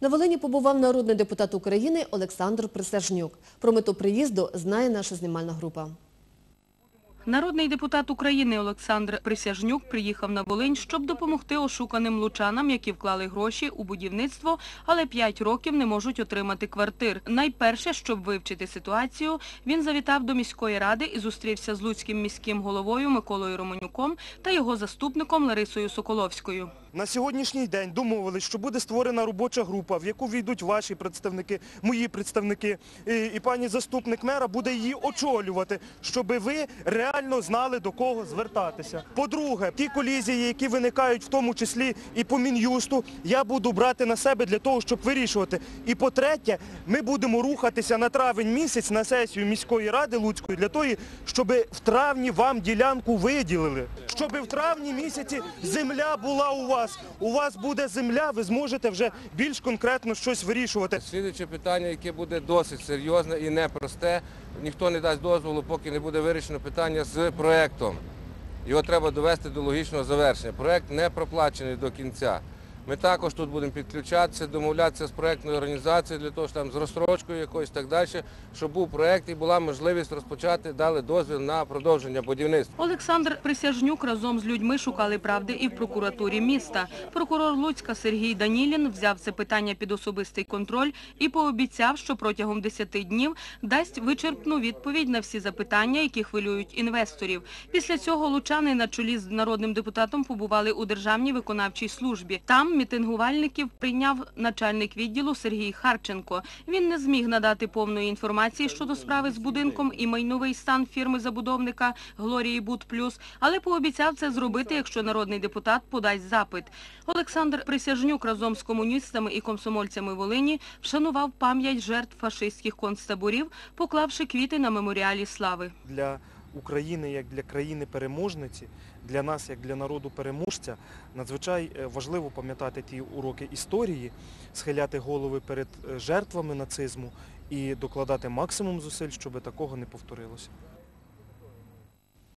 На Волині побував народний депутат України Олександр Присяжнюк. Про мету приїзду знає наша знімальна група. Народний депутат України Олександр Присяжнюк приїхав на Волинь, щоб допомогти ошуканим лучанам, які вклали гроші у будівництво, але 5 років не можуть отримати квартир. Найперше, щоб вивчити ситуацію, він завітав до міської ради і зустрівся з луцьким міським головою Миколою Романюком та його заступником Ларисою Соколовською. На сьогоднішній день домовились, що буде створена робоча група, в яку війдуть ваші представники, мої представники, і, пані заступник мера буде її очолювати, щоб ви реально знали до кого звертатися. По-друге, ті колізії, які виникають в тому числі і по мін'юсту, я буду брати на себе для того, щоб вирішувати. І по-третє, ми будемо рухатися на травень місяць на сесію міської ради Луцької для того, щоб в травні вам ділянку виділили, щоб в травні місяці земля була у вас. У вас буде земля, ви зможете вже більш конкретно щось вирішувати. Слідуюче питання, яке буде досить серйозне і непросте. Ніхто не дасть дозволу, поки не буде вирішено питання з проєктом. Його треба довести до логічного завершення. Проєкт не проплачений до кінця. Ми також тут будемо підключатися, домовлятися з проектною організацією для того, що там з розстрочкою якоюсь так далі, щоб був проект і була можливість розпочати, дали дозвіл на продовження будівництва. Олександр Присяжнюк разом з людьми шукали правди і в прокуратурі міста. Прокурор Луцька Сергій Данілін взяв це питання під особистий контроль і пообіцяв, що протягом 10 днів дасть вичерпну відповідь на всі запитання, які хвилюють інвесторів. Після цього лучани на чолі з народним депутатом побували у Державній виконавчій службі. Там мітингувальників прийняв начальник відділу Сергій Харченко. Він не зміг надати повної інформації щодо справи з будинком і майновий стан фірми-забудовника Глорії Буд Плюс, але пообіцяв це зробити, якщо народний депутат подасть запит. Олександр Присяжнюк разом з комуністами і комсомольцями Волині вшанував пам'ять жертв фашистських концтаборів, поклавши квіти на меморіалі слави. Для України як для країни-переможниці, для нас як для народу-переможця, надзвичай е, важливо пам'ятати ті уроки історії, схиляти голови перед е, жертвами нацизму і докладати максимум зусиль, щоб такого не повторилося.